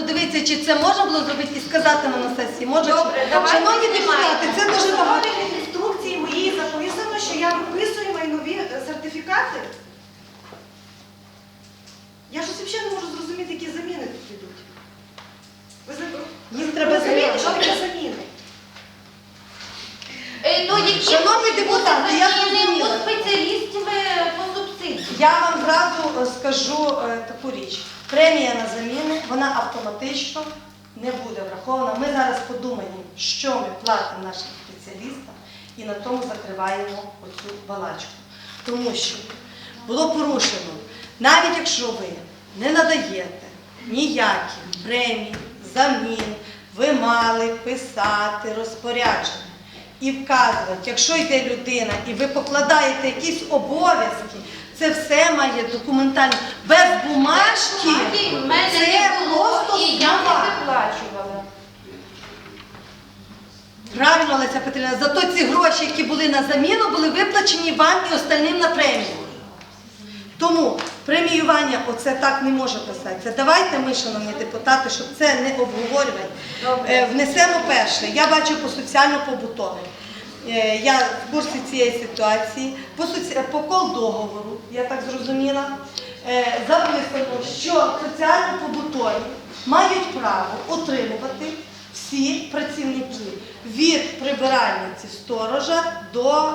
подивитися, чи це можна було зробити і сказати нам на сесії. Може, Добре, давайте шановні знімаємо. депутати, це дуже багато. В інструкції моїй записано, що я виписую майнові е, сертифікати. Я ж взагалі не можу зрозуміти, які заміни тут йдуть. Ви Їм треба розумієте, що таке заміни? Е, То які Шановні депутати, я зрозуміла. спеціалістів по субсидії. Я вам зразу е, скажу е, таку річ. Премія на заміни, вона автоматично не буде врахована. Ми зараз подумаємо, що ми платимо нашим спеціалістам і на тому закриваємо оцю балачку. Тому що було порушено, навіть якщо ви не надаєте ніякі премії, замін, ви мали писати розпорядження і вказувати, якщо йде людина і ви покладаєте якісь обов'язки, це все має документально. Без бумажки В мене це не було, просто і я слова. не виплачувала. Правильно, Петрівна, зато ці гроші, які були на заміну, були виплачені вам і остальним на премію. Тому преміювання оце так не може писатися. Давайте ми, шановні депутати, щоб це не обговорювати, е, внесемо перше. Я бачу по соціально-побутовим. Е, Я в курсі цієї ситуації, по, по колдоговору, я так зрозуміла, е, записано, що соціально-побутові мають право отримувати всі працівники від прибиральниці сторожа до е,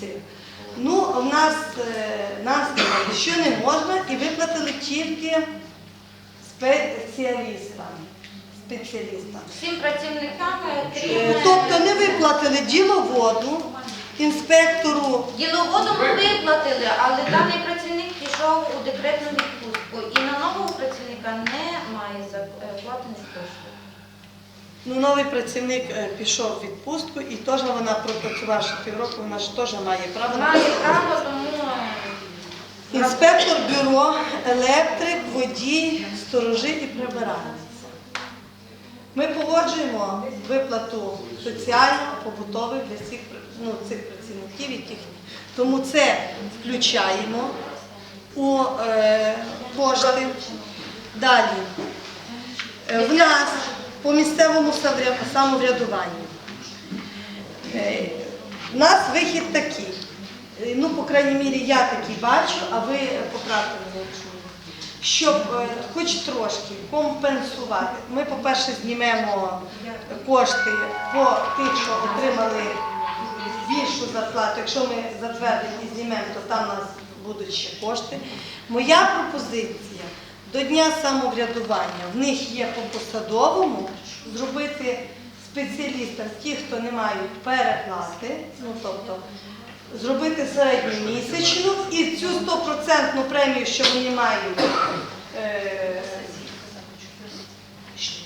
цих. Ну, в нас е, сказали, що не можна, і виплатили тільки спеціалістам. Спеціалістам. Всім працівникам, Е, крім Тобто не виплатили діловоду, інспектору. діловоду ми виплатили, але даний працівник пішов у декретну відпустку і на нового працівника немає заплатених коштів. Ну, новий працівник е, пішов в відпустку і теж вона пропрацювавши півроку, вона ж теж має право Має право, тому е, інспектор бюро, електрик, водій, сторожі і прибиральниця. Ми погоджуємо виплату соціально-побутових для всіх ну, цих працівників, яких тому це включаємо у е, кошти. Далі. Е, В нас по місцевому самоврядуванню. Е, У нас вихід такий. Е, Ну, по крайній мірі, я такий бачу, а ви поправте мене. Щоб е, хоч трошки компенсувати. Ми, по-перше, знімемо кошти по тих, що отримали більшу зарплату. Якщо ми затвердимо і знімемо, то там у нас будуть ще кошти. Моя пропозиція до Дня самоврядування в них є по посадовому зробити спеціалістам, ті, хто не мають переплати, ну тобто зробити середньомісячну і цю стопроцентну премію, що вони мають. е,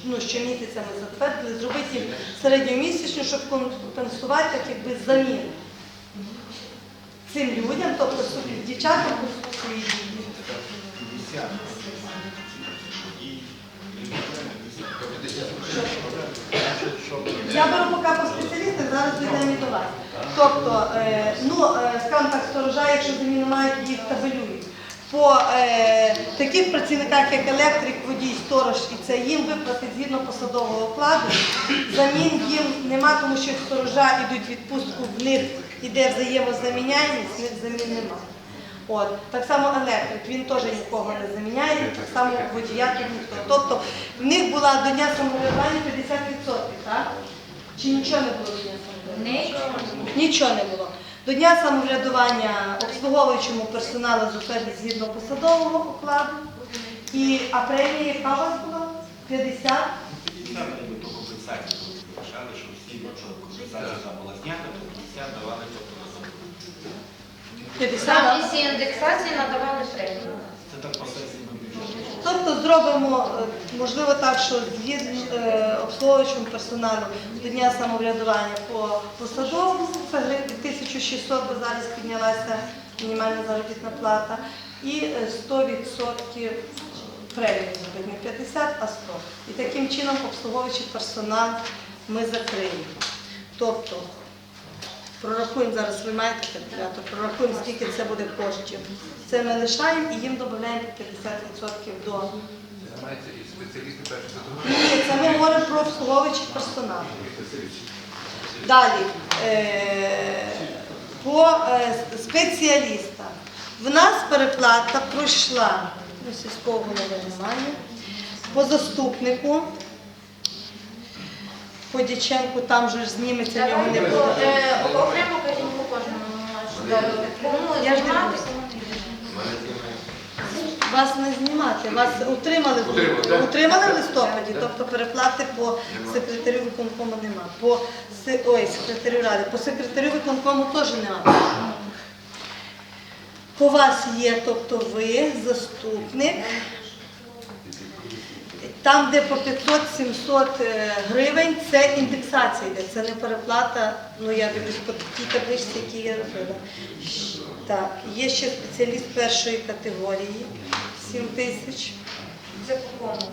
Ну, щомісяця ми затвердили, зробити їм середньомісячну, щоб компенсувати так якби заміну цим людям, тобто дівчатам дії. Я беру поки по спеціалістах, зараз і до вас. Тобто, е, ну, е, скажімо так, сторожа, якщо заміну мають, їх табелюють. По е, таких працівниках, як електрик, водій, сторож, і це їм виплати згідно посадового окладу. Замін їм нема, тому що сторожа йдуть в відпустку, в них іде взаємозаміняємість, в них замін немає. От. Так само електрик, він теж нікого не заміняє, так само водія тут ніхто. Тобто в них була до дня самоврядування 50%, так? Чи нічого не було Нічого не було. До дня самоврядування обслуговуючому персоналу зупинить згідно посадового окладу. І а премія яка у вас була? 50? Лишали, що всі компенсація була знята, то 50 давали 50, так? індексації надавали 3. Тобто зробимо, е, можливо, так, що згідно е, обслуговуючому персоналу до дня самоврядування по посадовому, це 1600, бо зараз піднялася мінімальна заробітна плата, і е, 100% премії зробити, не 50, а 100. І таким чином обслуговуючий персонал ми закриємо. Тобто, Прорахуємо зараз, ви маєте калькулятор, прорахуємо, скільки це буде коштів. Це ми лишаємо і їм додаємо 50% до Знімається із Спеціалісти першої. Ні, це ми говоримо про обслуговуючий персонал. Далі. Е, по е, спеціалістах. В нас переплата пройшла, сільського голови немає, по заступнику. По Дяченку там же ж зніметься, нього не буде. е, окремо кажіть по кожному. Я ж знімати. Вас не знімати, вас утримали, Утримали, утримали в листопаді, тобто переплати по секретарю виконкому нема. По ой, секретарю ради, по секретарю виконкому теж нема. По вас є, тобто ви, заступник. Там, де по 500-700 е, гривень, це індексація йде, це не переплата, ну я дивлюсь по тій табличці, які я робила. Так, є ще спеціаліст першої категорії, 7 тисяч. Це по кому?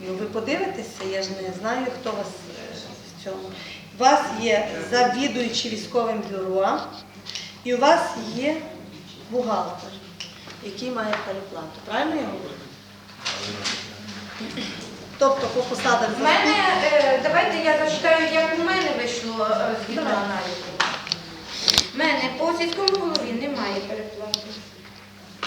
Ну ви подивитеся, я ж не знаю, хто вас е, в цьому. У вас є завідуючий військовим бюро, і у вас є бухгалтер, який має переплату. Правильно я говорю? Тобто по посадах В мене, е, давайте я зачитаю, як у мене вийшло е, згідно Давай. аналізу. В мене по сільському голові немає переплати.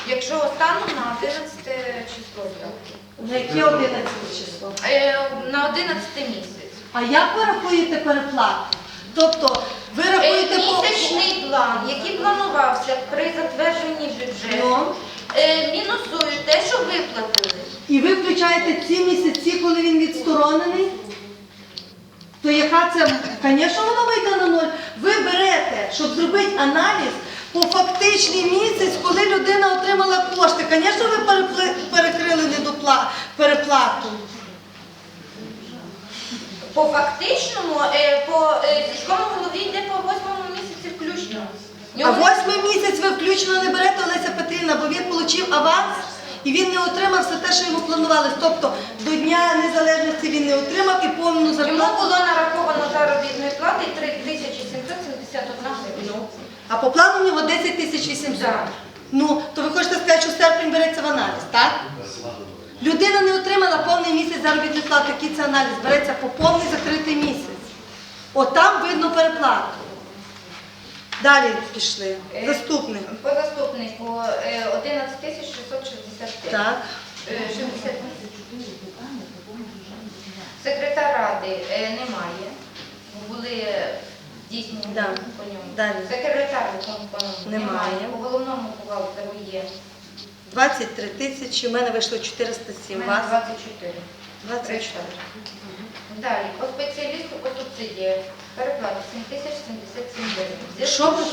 Якщо станом на 11 число здавки. на яке 11 число? Е, На 11 місяць. А як ви рахуєте переплату? Тобто ви Е, рахуєте по Місячний план, який планувався при затвердженні бюджету, Ну. е, мінусують те, що виплатили. І ви включаєте ці місяці, коли він відсторонений? То яка це, звісно, воно вийде на ноль. Ви берете, щоб зробити аналіз по фактичний місяць, коли людина отримала кошти. Звісно, ви перекрили недопла... переплату. По фактичному, е, по е, сільському голові йде по восьмому місяці включно. А восьмий місяць ви включно не берете Олеся Петрівна, бо він отримав аванс і він не отримав все те, що йому планували. Тобто до Дня Незалежності він не отримав і повну Йому було нараховано заробітної плати 3771 гривня. А по плану в нього 10 тисяч 800. Так. Ну, то ви хочете сказати, що серпень береться в аналіз, так? Людина не отримала повний місяць заробітної плати. Який це аналіз? Береться по повний закритий місяць. От там видно переплату. Далі пішли. Е, Заступник. По заступнику е, 11 тисяч 665. Так. Е, 60. Секретар ради е, немає. Були здійснені Да. по ньому. Далі. Секретар виконкому Немає. По головному бухгалтеру є. 23 тисячі, у мене вийшло 407. У У мене вас 24. 24. Далі, по спеціалісту по субсидіях переплата 7 тисяч 77 гривень. Що ви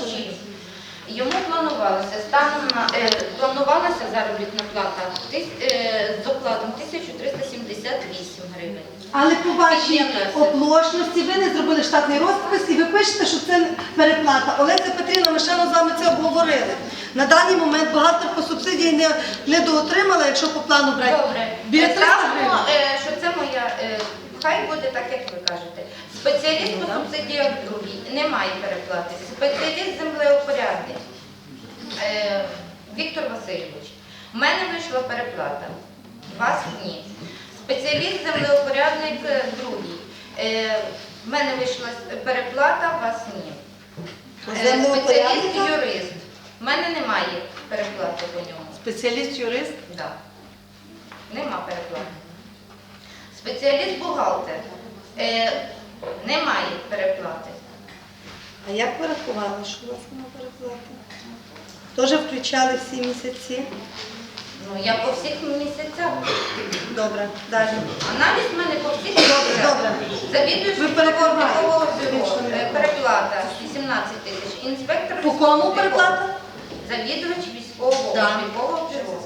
Йому планувалося станом на е, планувалася заробітна плата тис- е, з окладом 1378 гривень. Але по вашій оплошності ви не зробили штатний розпис і ви пишете, що це переплата. Олеся Петрівна, ми ще з вами це обговорили. На даний момент багато по субсидії не, не доотримала, якщо по плану брати. Добре, Біля 300 гривень. е, що це моя, е, хай буде так, як ви кажете. Спеціаліст по субсидіях другий, немає переплати. Спеціаліст землеупорядник е, Віктор Васильович. У мене вийшла переплата. Вас ні. Спеціаліст землеупорядник е, другий. Е, в мене вийшла переплата, вас ні. Е, Спеціаліст юрист. У мене немає переплати по ньому. Спеціаліст-юрист. Да. Нема переплати. Спеціаліст бухгалтер. Е, немає переплати. А як ви рахували, що у вас нема переплати? Теж включали всі місяці? Ну, я по всіх місяцях. Добре, далі. Аналіз в мене по всіх місяцях. Добре. Завідуючий Ви бюро. Е, Переплата 18 тисяч. Інспектор По кому військового переплата? бюро. Завідувач військового Да. облікового бюро.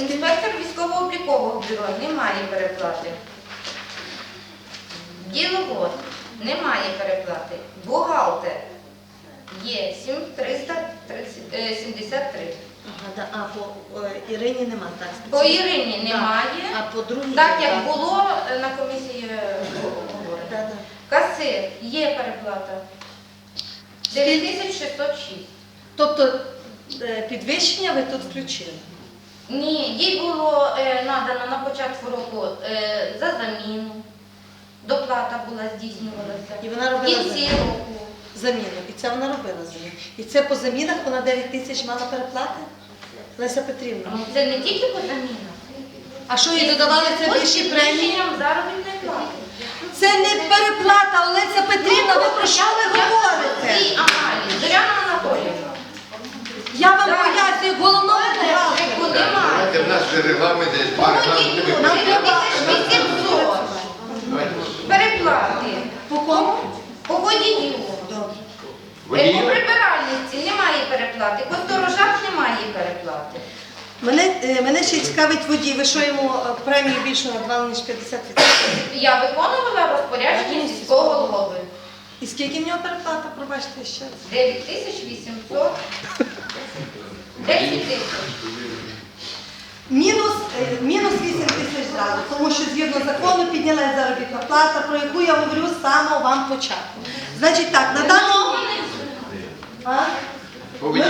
Інспектор військово-облікового бюро немає переплати. Діловод немає переплати. Бухгалтер є 7373. Ага, да. А по е, Ірині нема, так? По. Ірині немає. А по другій? Так як було е, на комісії е, да. Касир є переплата. 9606. Тобто е, підвищення ви тут включили. Ні, їй було е, надано на початку року е, за заміну. Доплата була здійснювалася. І вона В робила кінці заміну. року. заміну. І це вона робила заміну. І це по замінах вона 9 тисяч мала переплати? Леся Петрівна. Ну, Це не тільки по замінах. А що їй додавали це Ось більші премії? підвищенням заробітної плати. Це не переплата, Олеся Петрівна, ви про що ви говорите? Свій аналіз. Зоряна Анатоліївна. Я вам пояснюю як головному бухгалтеру. Давайте в нас же регламент десь два регламенти. Погодіть, Нам треба 800 переплати. По кому? По водію. По прибиральниці немає переплати, по сторожах немає переплати. Мене, е, мене ще цікавить водій. Ви що йому е, премію більше надавали, ніж 50%? Я виконувала розпорядження сільського голови. І скільки в нього переплата, пробачте ще? 9800. 10 тисяч. Мінус, е, мінус 8 тисяч зразу, тому що згідно закону піднялась заробітна плата, про яку я говорю з самого вам початку. Значить так, на даному... А? По я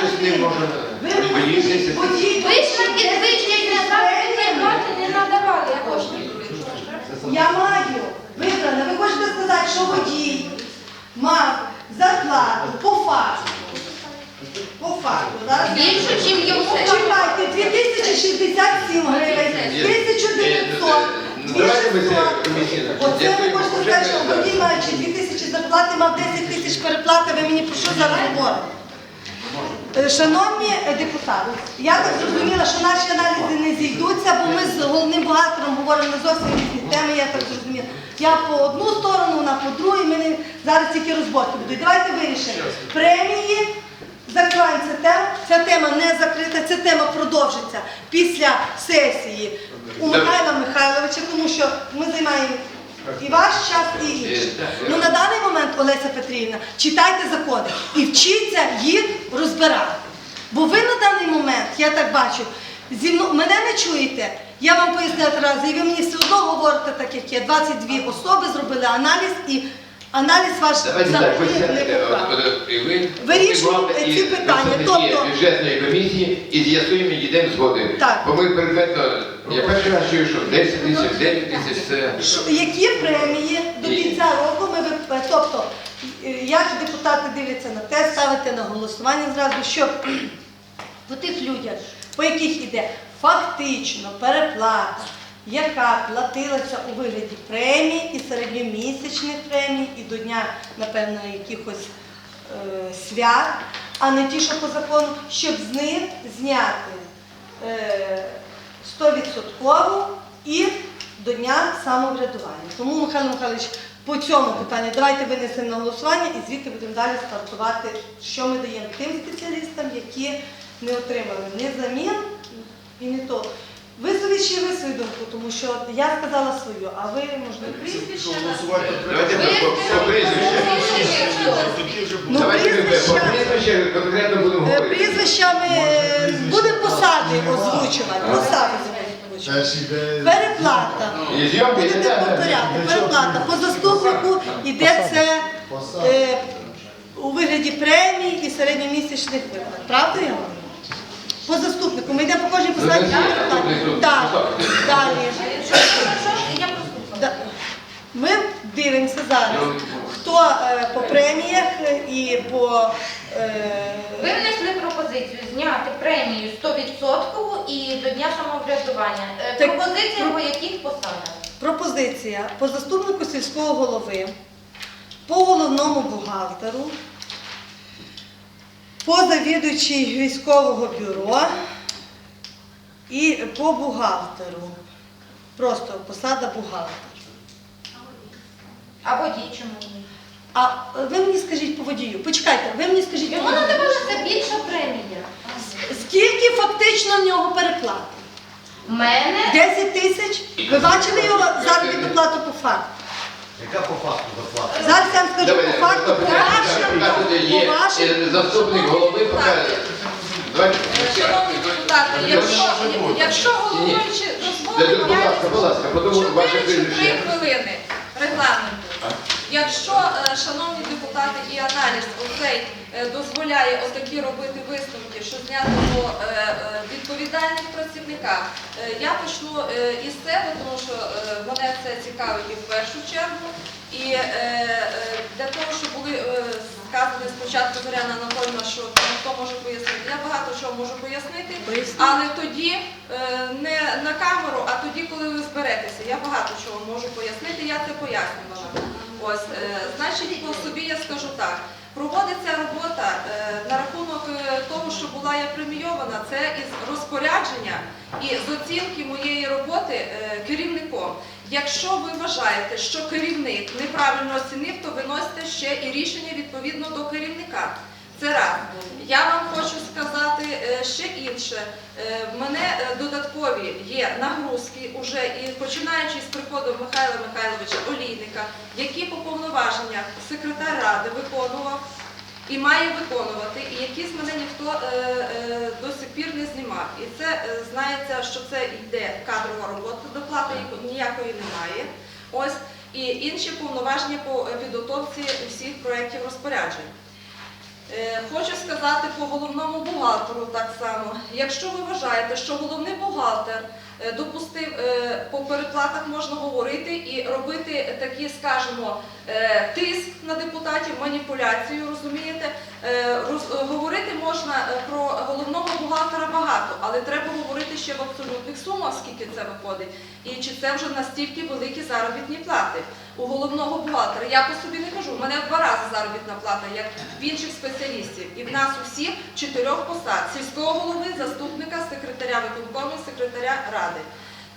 щось не можу. Ви Водію десь. водій- Ви ж на підвищення заробітної плати не надавали коштів. Я маю вибране. Ви хочете сказати, що водій мав зарплату по факту. Більше, ніж йому Чекайте, 2067 гривень, 1900, Ну, давайте ми 2600. Оце ви хочете сказати, що водій маючи 2000 зарплати, мав 10 тисяч переплати, ви мені про що зараз говорите? Е, Шановні депутати, я так зрозуміла, що наші аналізи не зійдуться, бо ми з головним бухгалтером говоримо на зовсім різні теми, я так зрозуміла. Я по одну сторону, вона по другу, і ми зараз тільки розборки будуть. Давайте вирішимо. Премії, закриваємо цю тему. Ця тема не закрита, ця тема продовжиться після сесії у Михайла Михайловича, тому що ми займаємо і ваш час, і інший. Ну на даний момент, Олеся Петрівна, читайте закони і вчіться їх розбирати. Бо ви на даний момент, я так бачу, зі мною мене не чуєте. Я вам пояснила три і ви мені все одно говорите так, як є. 22 особи зробили аналіз і аналіз ваш Давайте так, ви взагалі не сядете, от, от, і ви Вирішуйте працювати ці питання, тобто- бюджетної комісії і з'ясуємо, і йдемо згоди. Так. Бо ми предметно, я перший раз чую, що 10 тисяч, 9 тисяч це. Що- Які премії до кінця року ми вип- тобто, е, як депутати дивляться на те, ставити на голосування зразу, щоб по тих людях, по яких іде фактично переплата, яка платилася у вигляді премій і середньомісячних премій, і до дня, напевно, якихось е, свят, а не ті, що по закону, щоб з них зняти е, 100% і до дня самоврядування. Тому, Михайло Михайлович, по цьому питанню давайте винесемо на голосування і звідти будемо далі стартувати, що ми даємо тим спеціалістам, які не отримали ні замін і не то. Висловіть ще ви свою думку, тому що я сказала свою, а ви, можливо, прізвище. Давайте ми по по. Ну, ми прізвища, прізвищах конкретно будемо е, говорити. прізвищами е, будемо посади озвучувати. Посади озвучувати. Переплата. Будете повторяти. Переплата. По заступнику йде це е, у вигляді премій і середньомісячних виплат. Правда я говорю? По заступнику. Ми йдемо по кожній посаді. Так. Далі. Я. Да. Ми дивимося зараз, хто е, по преміях е, і по е, Ви внесли пропозицію зняти премію 100% і до дня самоврядування. Е, Так- Пропозиція по яких посадах? пропозиція по заступнику сільського голови, по головному бухгалтеру, по завідувачій військового бюро і по бухгалтеру. Просто посада бухгалтер. А водій чому? А ви мені скажіть по водію, почекайте, ви мені скажіть по Йому водію. надавалася більша премія. Скільки фактично в нього переплати? У мене 10 тисяч? Ви бачили його заробітну плату по факту? Яка по факту зарплата? Зараз я вам скажу Давай, по факту, по вашим, вашим. е, заступник голови покаже. Давайте. Шановні депутати, якщо, якщо головуючи Де- дозволить, Будь ласка, будь ласка, тому я ваше 4 чи 3 прізвище. хвилини регламенту. Якщо, е, шановні депутати, і аналіз оцей е, дозволяє отакі робити висновки, що знятого е, е, працівника, е, я почну е, із себе, тому що е, мене це цікавить і в першу чергу. І е, е, для того, щоб були е, сказані спочатку Зоряна Анатольовна, що хто може пояснити, я багато чого можу пояснити, але тоді е, не на камеру, а тоді, коли ви зберетеся. Я багато чого можу пояснити, я це пояснювала. Ось, е, значить, по собі я скажу так. Проводиться робота е, на рахунок е, того, що була я премійована, це із розпорядження і з оцінки моєї роботи е, керівником. Якщо ви вважаєте, що керівник неправильно оцінив, то виносите ще і рішення відповідно до керівника. Це раз. Я вам хочу сказати е, ще інше. Е, В мене е, додаткові є нагрузки, уже і починаючи з приходом Михайла Михайловича Олійника, які по повноваженнях секретар ради виконував і має виконувати, і які з мене ніхто до сих пір не знімав. І це знається, що це йде кадрова робота, доплати ніякої немає. Ось і інші повноваження по підготовці усіх проєктів розпоряджень. Е, Хочу сказати по головному бухгалтеру так само. Якщо ви вважаєте, що головний бухгалтер е, допустив е, по переплатах можна говорити і робити такі, скажімо, тиск на депутатів, маніпуляцію, розумієте? Роз- Говорити можна про головного бухгалтера багато, але треба говорити ще в абсолютних сумах, скільки це виходить, і чи це вже настільки великі заробітні плати у головного бухгалтера. Я по собі не кажу, у мене в два рази заробітна плата, як в інших спеціалістів. І в нас усіх чотирьох посад сільського голови, заступника, секретаря виконкому, секретаря ради.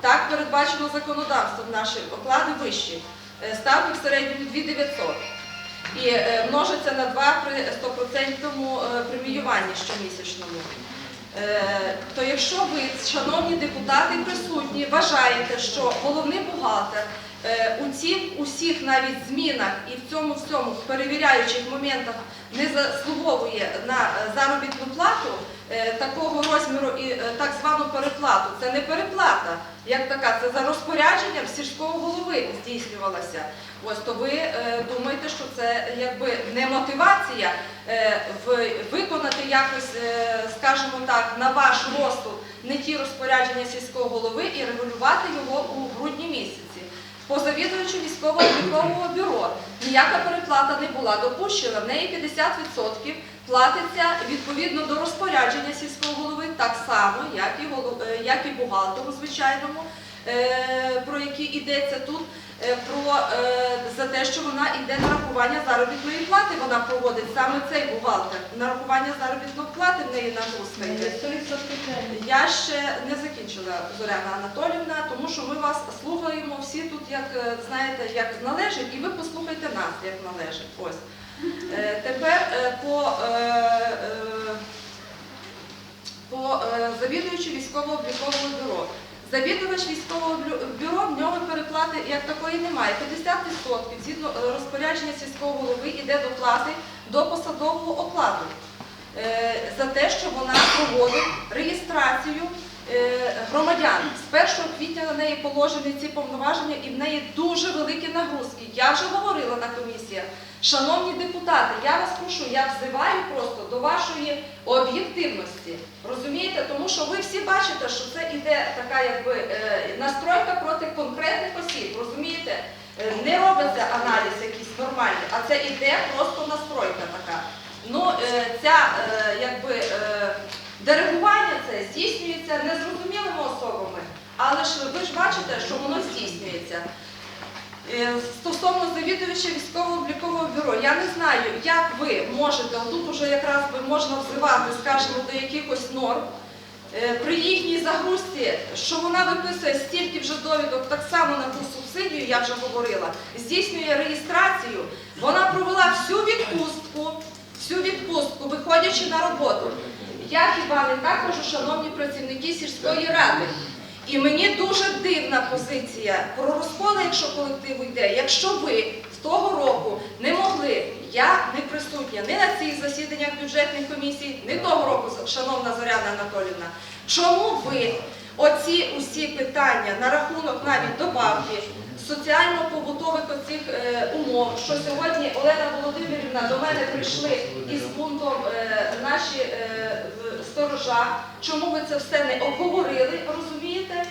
Так передбачено законодавством наші оклади вищі. Е, Ставки в середньому 2900 і е, множиться на 2 при 100% е, преміюванні щомісячному. То якщо ви, шановні депутати присутні, вважаєте, що головний бухгалтер у цих усіх навіть змінах і в цьому всьому перевіряючих моментах не заслуговує на е, заробітну плату е, такого розміру і е, так звану переплату, це не переплата, як така, це за розпорядженням сільського голови здійснювалася. Ось то ви е, думаєте, що це якби не мотивація е, виконати якось, е, скажімо так, на ваш розсуд не ті розпорядження сільського голови і регулювати його у грудні місяці. По завідувачу військово-облікового бюро ніяка переплата не була допущена. В неї 50% платиться відповідно до розпорядження сільського голови, так само, як і, е, як і бухгалтеру звичайному, е, про який йдеться тут. Е, Про е, за те, що вона йде нарахування заробітної плати, вона проводить саме цей бухгалтер. Нарахування заробітної плати в неї нагрузка йде. Я ще не закінчила Зоряна Анатолівна, тому що ми вас слухаємо всі тут, як е, знаєте, як належить, і ви послухайте нас, як належить. Ось тепер по, по завідуючи військово-облікового бюро. Завідувач військового бюро в нього переплати як такої немає. 50% згідно е, розпорядження сільського голови йде доплати до посадового окладу е, за те, що вона проводить реєстрацію громадян. З 1 квітня на неї положені ці повноваження і в неї дуже великі нагрузки. Я вже говорила на комісіях. Шановні депутати, я вас прошу, я взиваю просто до вашої об'єктивності. Розумієте? Тому що ви всі бачите, що це іде така якби е, настройка проти конкретних осіб. Розумієте? Е, Не робиться аналіз якийсь нормальний, а це іде просто настройка така. Ну, е, ця е, якби е, дерегування це здійснюється незрозумілими особами, але ж ви ж бачите, що воно здійснюється. Е, Стосовно завідувача військово-облікового бюро, я не знаю, як ви можете, тут уже якраз можна взивати, скажімо, до якихось норм. Е, При їхній загрузці, що вона виписує стільки вже довідок, так само на ту субсидію, я вже говорила, здійснює реєстрацію, вона провела всю відпустку, всю відпустку, виходячи на роботу. Я хіба не так кажу, шановні працівники сільської ради. І мені дуже дивна позиція про розколи, якщо колектив йде. Якщо ви з того року не могли, я не присутня ні на цих засіданнях бюджетних комісій, ні того року, шановна Зоряна Анатолівна, чому ви оці усі питання на рахунок навіть добавки соціально-побутових оцих е, умов, що сьогодні Олена Володимирівна до мене прийшли із пунктом е, наші е, сторожа, чому ви це все не обговорили, розумієте?